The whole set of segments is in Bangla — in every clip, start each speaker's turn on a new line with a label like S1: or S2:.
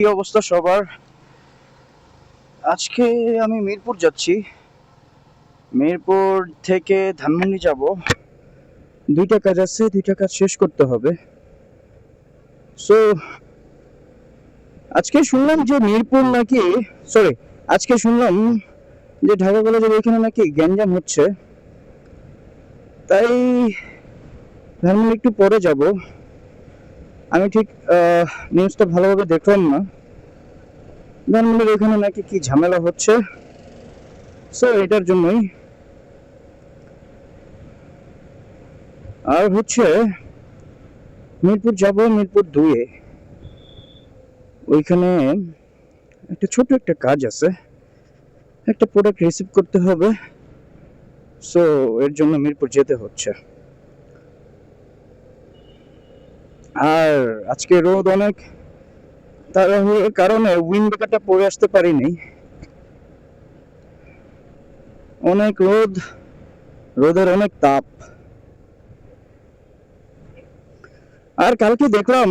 S1: কি অবস্থা সবার? আজকে আমি মিরপুর যাচ্ছি। মিরপুর থেকে ধানমন্ডি যাব। দুইটা কাজ আছে, দুইটা কাজ শেষ করতে হবে। সো আজকে শুনলাম যে মিরপুর নাকি সরি আজকে শুনলাম যে ঢাকা কলেজের ওইখানে নাকি গ্যাঞ্জাম হচ্ছে। তাই ধানমন্ডি একটু পরে যাব। আমি ঠিক নিউজটা ভালোভাবে দেখলাম না। ধানমন্ডির এখানে নাকি কি ঝামেলা হচ্ছে। সো এটার জন্যই। আর হচ্ছে, মিরপুর যাব মিরপুর দুয়ে ওইখানে একটা ছোট একটা কাজ আছে। একটা প্রোডাক্ট রিসিভ করতে হবে। সো এর জন্য মিরপুর যেতে হচ্ছে। আর আজকে রোদ অনেক, তার কারণে উইন্ডোটা পরে আসতে পারিনি। অনেক রোদ, রোদের অনেক তাপ। আর কালকে দেখলাম,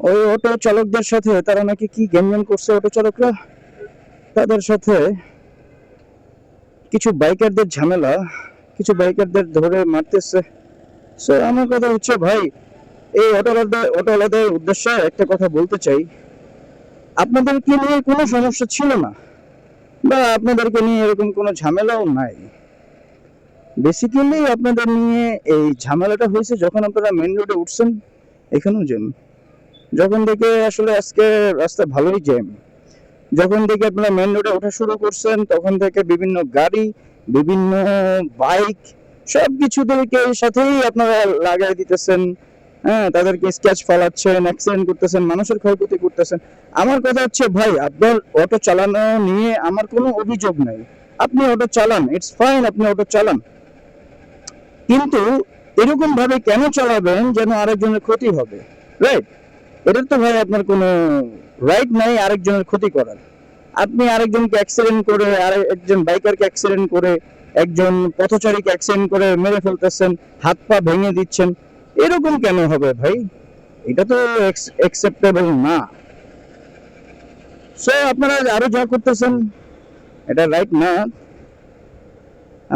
S1: ওই অটো চালকদের সাথে, তারা নাকি কি গেমজাম করছে অটো চালকরা? তাদের সাথে কিছু বাইকারদের ঝামেলা, কিছু বাইকারদের ধরে মারতেছে। সো আমার কথা হচ্ছে, ভাই এই অটোওয়ালাদের উদ্দেশ্যে একটা কথা বলতে চাই। আপনাদেরকে নিয়ে কোনো সমস্যা ছিল না? বা আপনাদেরকে নিয়ে এরকম কোনো ঝামেলাও নাই? বেসিক্যালি আপনাদের নিয়ে এই ঝামেলাটা হয়েছে যখন আপনারা মেন রোডে উঠছেন, এখানেও জ্যাম যখন থেকে আসলে আজকে রাস্তা ভালোই জ্যাম যখন থেকে আপনারা মেন রোডে ওঠা শুরু করছেন, তখন থেকে বিভিন্ন গাড়ি, বিভিন্ন বাইক সব কিছু সাথেই আপনারা লাগাই দিতেছেন। হ্যাঁ তাদেরকে স্কেচ ফলাচ্ছেন অ্যাক্সিডেন্ট করতেছেন মানুষের ক্ষয়ক্ষতি করতেছেন আমার কথা হচ্ছে, ভাই আপনার অটো চালানো নিয়ে আমার কোনো অভিযোগ নাই। আপনি অটো চালান ইটস ফাইন আপনি অটো চালান। কিন্তু এরকম ভাবে কেন চালাবেন যেন আরেকজনের ক্ষতি হবে? রাইট এটার তো, ভাই, আপনার কোনো রাইট নাই আরেকজনের ক্ষতি করার। আপনি আরেকজনকে অ্যাক্সিডেন্ট করে আর একজন বাইকারকে অ্যাক্সিডেন্ট করে, একজন পথচারীকে অ্যাক্সিডেন্ট করে মেরে ফেলতেছেন হাত পা ভেঙে দিচ্ছেন। এরকম কেন হবে ভাই? এটা তো অ্যাকসেপ্টেবল না। সো আপনারা আরও যা করতেছেন, এটা রাইট না।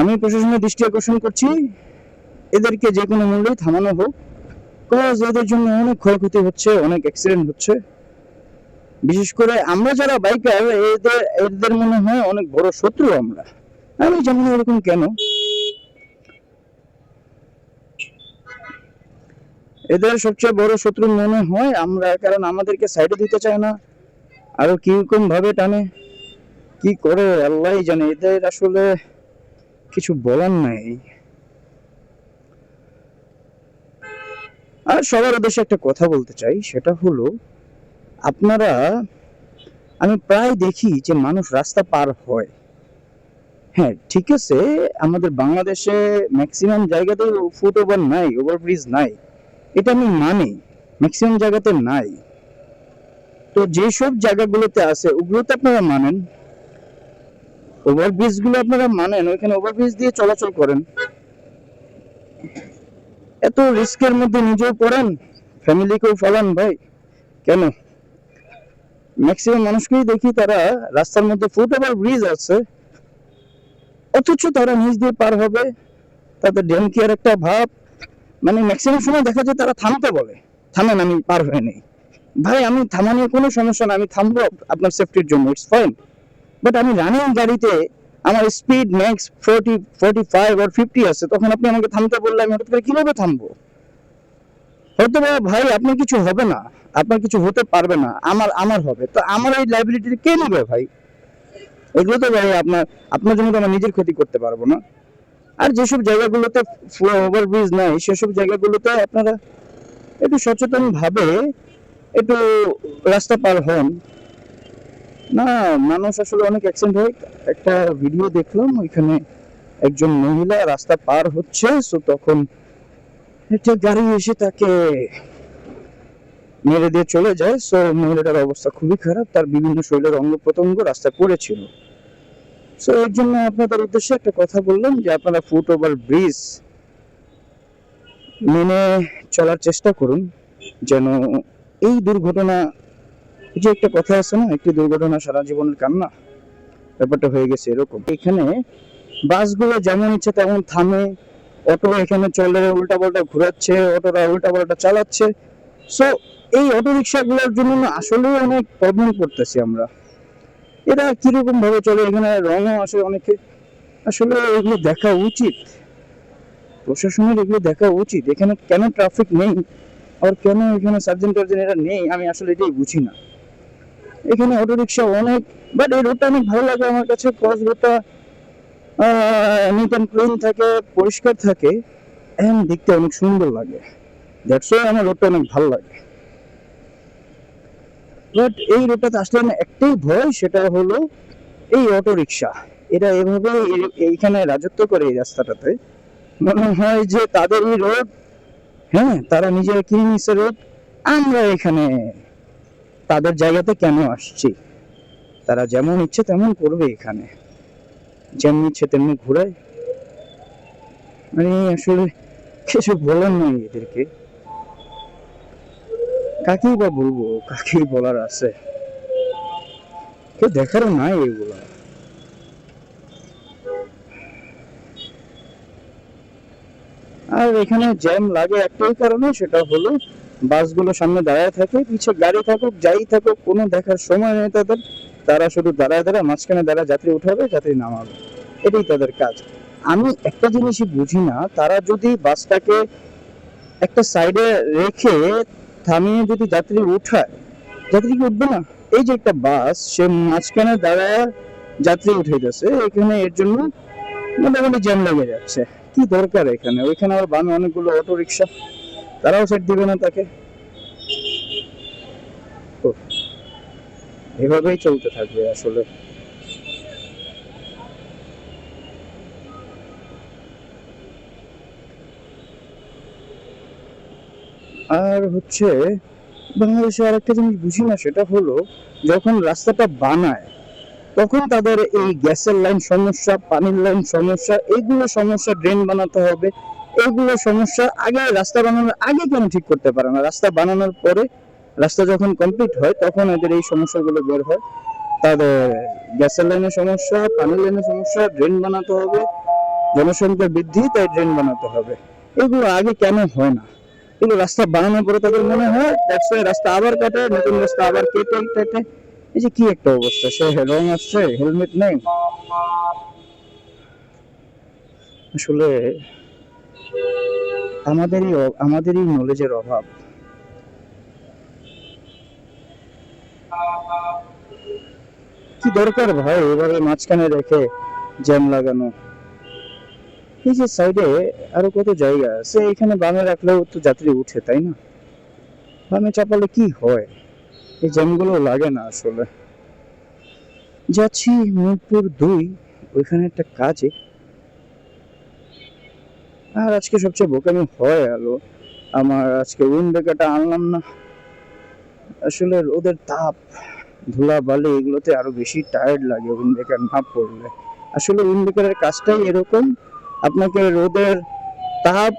S1: আমি প্রশাসনের দৃষ্টি আকর্ষণ করছি। এদেরকে যে কোনো মূল্যে থামানো হোক। কজ এদের জন্য অনেক ক্ষয়ক্ষতি হচ্ছে, অনেক অ্যাক্সিডেন্ট হচ্ছে। বিশেষ করে আমরা যারা বাইকার এদের এদের মনে হয় অনেক বড় শত্রু আমরা। আমি জানি এরকম কেন। এদের সবচেয়ে বড় শত্রু মনে হয় আমরা, কারণ আমাদেরকে সাইডে দিতে চায় না। আরও কীরকম ভাবে টানে, কি করে আল্লাহ জানে। এদের আসলে কিছু বলার নাই। আর সবার উদ্দেশ্যে একটা কথা বলতে চাই, সেটা হলো, আপনারা, আমি প্রায় দেখি যে মানুষ রাস্তা পার হয়। হ্যাঁ ঠিক আছে, আমাদের বাংলাদেশে ম্যাক্সিমাম জায়গাতে ফুট ওভার নাই ওভারব্রিজ নাই। এটা আমি মানি ম্যাক্সিমাম জায়গাতে নাই। তো যেসব জায়গাগুলোতে আছে, ওগুলোতে আপনারা মানেন। ওভারব্রিজগুলো আপনারা মানেন, ওইখানে ওভারব্রিজ দিয়ে চলাচল করেন। এত রিস্কের মধ্যে নিজেও পড়েন, ফ্যামিলিকেও ফেলান, ভাই। কেন? ম্যাক্সিমাম মানুষকেই দেখি তারা রাস্তার মধ্যে ফুট ওভার ব্রিজ আছে। অথচ তারা নিজ দিয়ে পার হবে, তাদের ড্যাম কেয়ার একটা ভাব। মানে ম্যাক্সিমাম সময় দেখা যায় তারা থামতে বলে। থামেন, আমি পার হয়ে নেই। ভাই, আমি থামা নিয়ে কোনো সমস্যা না আমি থামবো আপনার সেফটির জন্য ইটস ফাইন বাট আমি রানিং গাড়িতে আমার speed max forty forty five আর ফিফটি আছে, তখন আপনি আমাকে থামতে বললে আমি হঠাৎ করে কীভাবে থামবো? হয়তো ভাই, আপনার কিছু হবে না, আপনার কিছু হতে পারবে না, আমার আমার হবে। তো আমার এই লাইবিলিটি কে নেবে ভাই? এগুলো তো ভাই, আপনার আপনার জন্য তো আমার নিজের ক্ষতি করতে পারব না। আর যেসব জায়গাগুলোতে ওভারব্রিজ নাই, সেসব জায়গাগুলোতে আপনারা একটু সচেতন ভাবে একটু রাস্তা পার হন। না, মানুষ আসলে অনেক অ্যাক্সিডেন্ট হয়। একটা ভিডিও দেখলাম, ওইখানে একজন মহিলা রাস্তা পার হচ্ছে সো তখন একটা গাড়ি এসে তাকে মেরে দিয়ে চলে যায়। সো মহিলাটার অবস্থা খুবই খারাপ, তার বিভিন্ন শরীরের অঙ্গ প্রত্যঙ্গ রাস্তায় পড়েছিল। সো এর জন্য আপনাদের উদ্দেশ্যে একটা কথা বললাম যে আপনারা ফুট ওভার ব্রিজ মেনে চলার চেষ্টা করুন, যেন এই দুর্ঘটনা যে একটা কথা আছে না, একটি দুর্ঘটনা সারা জীবনের কান্না, ব্যাপারটা হয়ে গেছে এরকম। এখানে বাসগুলো যেমন ইচ্ছে তেমন থামে, অটো এখানে চলে উল্টা পাল্টা ঘুরাচ্ছে, অটোরা উল্টা পাল্টা চালাচ্ছে। সো এই অটো রিক্সাগুলোর জন্য আসলেই অনেক প্রবলেম করতেছি আমরা। এরা কীরকম ভাবে চলে? এখানে রঙও আসে অনেকে। আসলে এগুলো দেখা উচিত। প্রশাসনের এগুলো দেখা উচিত। এখানে কেন ট্রাফিক নেই? আর কেন এখানে সার্জেন্ট টার্জেন্ট এরা নেই? আমি আসলে এটাই বুঝি না। এখানে অটো রিক্সা অনেক বাট এই রোডটা অনেক ভালো লাগে আমার কাছে। ক্রস রোডটা অ্যান্ড ক্লিন থাকে, পরিষ্কার থাকে এন্ড দেখতে অনেক সুন্দর লাগে। দ্যাটস ওয়াই আমার রোডটা অনেক ভালো লাগে। বাট এই রোডটাতে আসলে আমার একটাই ভয়, সেটা হলো এই অটো রিক্সা এরা এভাবে এইখানে রাজত্ব করে এই রাস্তাটাতে। মনে হয় যে তাদের এই রোড হ্যাঁ তারা নিজেরা কিনে নিচ্ছে রোড আমরা এখানে তাদের জায়গাতে কেন আসছি? তারা যেমন ইচ্ছে তেমন করবে এখানে। যেমন ইচ্ছে তেমনি ঘুরায়। মানে আসলে কিছু বলার নেই এদেরকে। কাকেই বা বলব, কাকেই বলার আছে? কেউ দেখারও নাই এগুলা। আর এখানে জ্যাম লাগে একটাই কারণে, সেটা হলো বাসগুলো সামনে দাঁড়ায় থাকে, পিছে গাড়ি থাকুক, যাই থাকুক, কোনো দেখার সময় নেই তাদের। তারা শুধু দাঁড়ায় দাঁড়ায়, মাঝখানে দাঁড়ায় যাত্রী উঠাবে, যাত্রী নামাবে। এটাই তাদের কাজ। আমি একটা জিনিসই বুঝি না, তারা যদি বাসটাকে একটা সাইডে রেখে থামিয়ে যদি যাত্রী উঠায়, যাত্রী কি উঠবে না? এই যে একটা বাস সে মাঝখানে দাঁড়ায় যাত্রী উঠে যাচ্ছে। এখানে এর জন্য মোটামুটি জ্যাম লেগে যাচ্ছে। কি দরকার এখানে? ওইখানে আবার বামে অনেকগুলো অটো রিক্সা তারাও সেট দিবে না তাকে। এভাবেই চলতে থাকবে আসলে। আর হচ্ছে বাংলাদেশে আরেকটা জিনিস বুঝি না, সেটা হলো যখন রাস্তাটা বানায়, তখন তাদের এই গ্যাসের লাইন সমস্যা, পানির লাইন সমস্যা, এইগুলো সমস্যা ড্রেন বানাতে হবে। এইগুলো সমস্যা আগে রাস্তা বানানোর আগে কেন ঠিক করতে পারে না? রাস্তা বানানোর পরে রাস্তা যখন কমপ্লিট হয়, তখন এদের এই সমস্যাগুলো বের হয়। তাদের গ্যাসের লাইনের সমস্যা, পানির লাইনের সমস্যা, ড্রেন বানাতে হবে। জনসংখ্যা বৃদ্ধি, তাই ড্রেন বানাতে হবে। এগুলো আগে কেন হয় না? এগুলো রাস্তা বানানোর পরে তাদের মনে হয় ওয়াই রাস্তা আবার কাটে, নতুন রাস্তা আবার কেটে কেটে এই যে কি একটা অবস্থা, সে রং আসছে, হেলমেট নেই। আসলে আমাদেরই আমাদেরই নলেজের অভাব। কি দরকার ভাই? এভাবে মাঝখানে রেখে জ্যাম লাগানো। এই যে সাইডে আরও কত জায়গা আছে, এখানে বামে রাখলেও তো যাত্রী উঠে, তাই না? বামে চাপালে কি হয়? এই জ্যামগুলো লাগে না আসলে। যাচ্ছি মিরপুর দুই, ওইখানে একটা কাজে। আর আজকে সবচেয়ে বোকামি হয় আমার আজকে উইন্ড ব্রেকারটা আনলাম না। আসলে রোদের তাপ ধুলা বালি এগুলোতে আরও বেশি টায়ার্ড লাগে উইন্ড ব্রেকার না পড়লে। আসলে উইন্ড ব্রেকারের কাজটাই এরকম আপনাকে রোদের তাপ,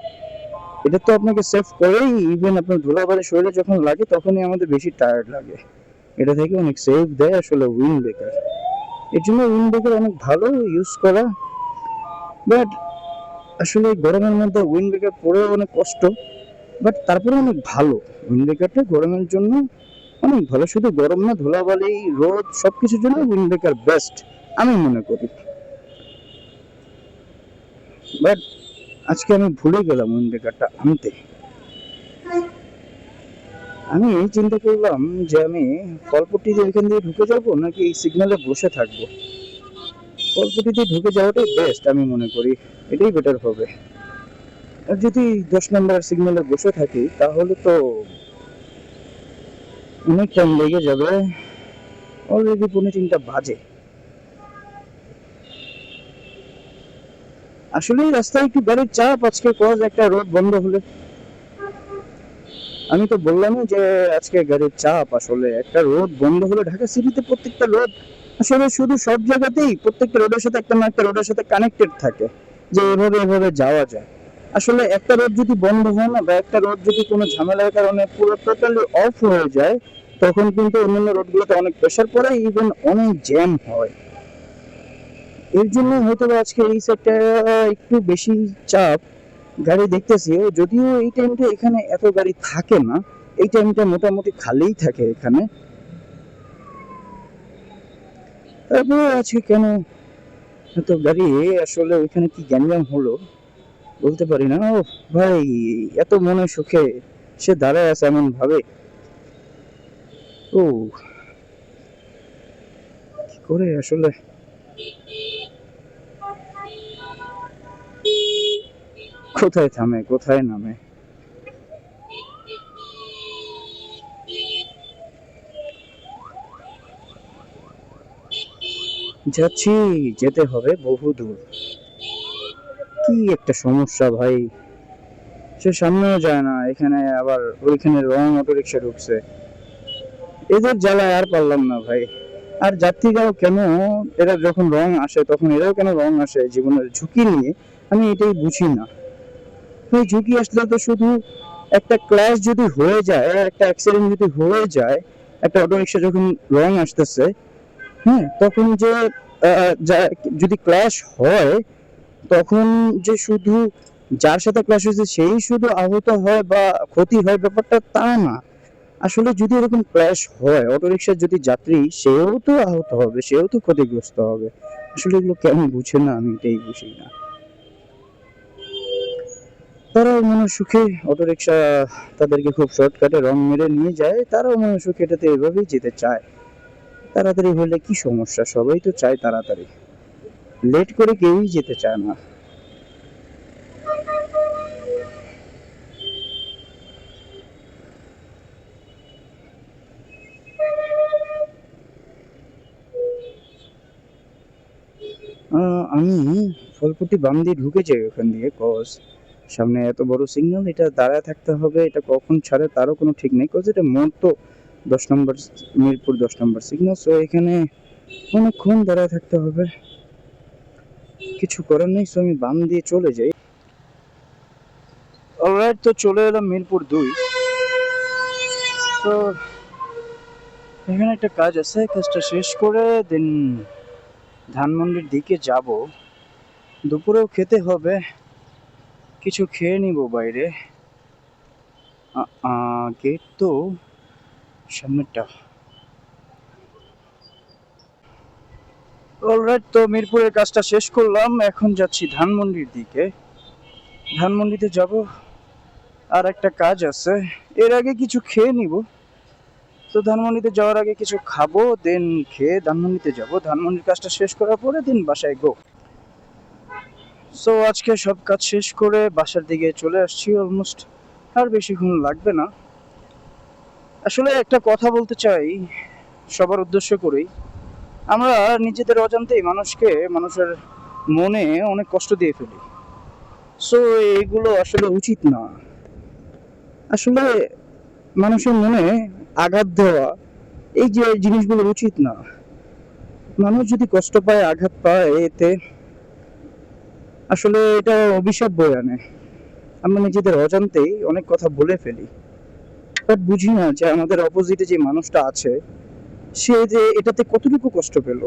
S1: এটা তো আপনাকে সেফ করেই ইভেন আপনার ধুলা বালি শরীরে যখন লাগে তখনই আমাদের বেশি টায়ার্ড লাগে। এটা থেকে অনেক সেফ দেয় আসলে উইন্ড ব্রেকার এর জন্য উইন্ড ব্রেকার অনেক ভালো ইউজ করা। বাট আসলে গরমের মধ্যে উইন্ড ব্রেকার পরেও অনেক কষ্ট। বাট তারপরে অনেক ভালো। উইন্ড ব্রেকারটা গরমের জন্য অনেক ভালো। শুধু গরম না, ধুলাবালি, রোদ সব কিছুর জন্য উইন্ড ব্রেকার বেস্ট আমি মনে করি। বাট আজকে আমি ভুলে গেলাম উইন্ড ব্রেকারটা আনতে। আমি চিন্তা করলাম যে আমি কলপট্টিতে এখান দিয়ে ঢুকে যাব নাকি এই সিগন্যালে বসে থাকব? কলপট্টিতে ঢুকে যাওয়াটাই বেস্ট আমি মনে করি। এটাই বেটার হবে। আর যদি দশ নম্বর সিগন্যালে বসে থাকি, তাহলে তো অনেক টাইম লেগে যাবে। অলরেডি পৌনে তিনটা বাজে। আসলে রাস্তায় একটু গাড়ির চাপ? আজকে কজ একটা রোড বন্ধ হলে। আমি তো বললাম যে আজকে গাড়ির চাপ আসলে একটা রোড বন্ধ হলে। ঢাকা সিটিতে প্রত্যেকটা রোড আসলে শুধু সব জায়গাতেই প্রত্যেকটা রোডের সাথে একটা না একটা রোডের সাথে কানেক্টেড থাকে, যে এভাবে এভাবে যাওয়া যায়। আসলে একটা রোড যদি বন্ধ হয় না বা একটা রোড যদি কোনো ঝামেলার কারণে পুরো টোটালি অফ হয়ে যায়, তখন কিন্তু অন্যান্য রোডগুলোতে অনেক প্রেশার পড়ে ইভেন অনেক জ্যাম হয়। এর জন্য হয়তো আজকে এই সাইডটা একটু বেশি চাপ গাড়ি দেখতেছি। যদিও এই টাইমটা এখানে এত গাড়ি থাকে না, এই টাইমটা মোটামুটি খালিই থাকে এখানে। তারপরে আজকে কেন এত গাড়ি? আসলে ওইখানে কি গ্যাঞ্জাম হলো? বলতে পারি না। ও ভাই, এত মনে সুখে সে দাঁড়ায় আছে এমন ভাবে ও, কি করে আসলে? কোথায় থামে, কোথায় নামে? যাচ্ছি, যেতে হবে বহু দূর। কি একটা সমস্যা ভাই। সে সামনেও যায় না, এখানে আবার ওইখানে রং অটো রিক্সা ঢুকছে। এদের জ্বালায় আর পারলাম না ভাই। আর যাত্রীরাও কেন? এরা যখন রং আসে, তখন এরাও কেন রং আসে? জীবনের ঝুঁকি নিয়ে আমি এটাই বুঝি না। ভাই ঝুঁকি আসলে তো শুধু একটা ক্লাস যদি হয়ে যায়, একটা অ্যাক্সিডেন্ট যদি হয়ে যায়, একটা অটো রিক্সা যখন রং আসতেছে হ্যাঁ তখন যে যদি ক্লাশ হয়, তখন যে শুধু যার সাথে ক্লাশ হয়েছে, সেই শুধু আহত হয় বা ক্ষতি হয় ব্যাপারটা তা না। আসলে যদি এরকম ক্লাশ হয় অটোরিকশার যদি যাত্রী, সেও তো আহত হবে, সেও তো ক্ষতিগ্রস্ত হবে। আসলে এগুলো কেন বুঝে না আমি এটাই বুঝি না। তারাও মনে সুখে অটোরিকশা তাদেরকে খুব শর্টকাটে রং মেরে নিয়ে যায়, তারাও মনে সুখে এটাতে এভাবেই যেতে চায়। তাড়াতাড়ি হলে কি সমস্যা? সবাই তো চায় তাড়াতাড়ি। লেট করে কেউই যেতে চায় না। আমি ফলপট্টি বাম দিয়ে ঢুকে যাই ওখান দিয়ে কজ সামনে এত বড় সিগন্যাল এটা দাঁড়ায় থাকতে হবে, এটা কখন ছাড়ে তারও কোনো ঠিক নেই কজ এটা মোড় তো দশ নম্বর মিরপুর দশ নম্বর সিগন্যাল সো এখানে অনেকক্ষণ দাঁড়ায় থাকতে হবে। কিছু করার নেই সো আমি বাম দিয়ে চলে যাই। অলরাইট তো চলে এলাম মিরপুর দুই। তো এখানে একটা কাজ আছে, কাজটা শেষ করে দেন ধানমন্ডির দিকে যাব। দুপুরেও খেতে হবে। কিছু খেয়ে নিব বাইরে। গেট তো সামনেরটা। অলরাইট তো মিরপুরের কাজটা শেষ করলাম, এখন যাচ্ছি ধানমন্ডির দিকে। ধানমন্ডিতে যাব, আর একটা কাজ আছে। এর আগে কিছু খেয়ে নিব। তো ধানমন্ডিতে যাওয়ার আগে কিছু খাব, দেন খেয়ে ধানমন্ডিতে যাব। ধানমন্ডির কাজটা শেষ করার পরে দিন বাসায় গো। সো আজকে সব কাজ শেষ করে বাসার দিকে চলে আসছি অলমোস্ট আর বেশিক্ষণ লাগবে না। আসলে একটা কথা বলতে চাই, সবার উদ্দেশ্য করেই। আমরা নিজেদের অজান্তেই মানুষকে, মানুষের মনে অনেক কষ্ট দিয়ে ফেলি। সো এইগুলো আসলে উচিত না। আসলে মানুষের মনে আঘাত দেওয়া, এই যে জিনিসগুলো উচিত না। মানুষ যদি কষ্ট পায়, আঘাত পায়, এতে আসলে এটা অভিশাপ বয়ে আনে। আমরা নিজেদের অজান্তেই অনেক কথা বলে ফেলি। বাট বুঝি না যে আমাদের অপোজিটে যে মানুষটা আছে, সে যে এটাতে কতটুকু কষ্ট পেল।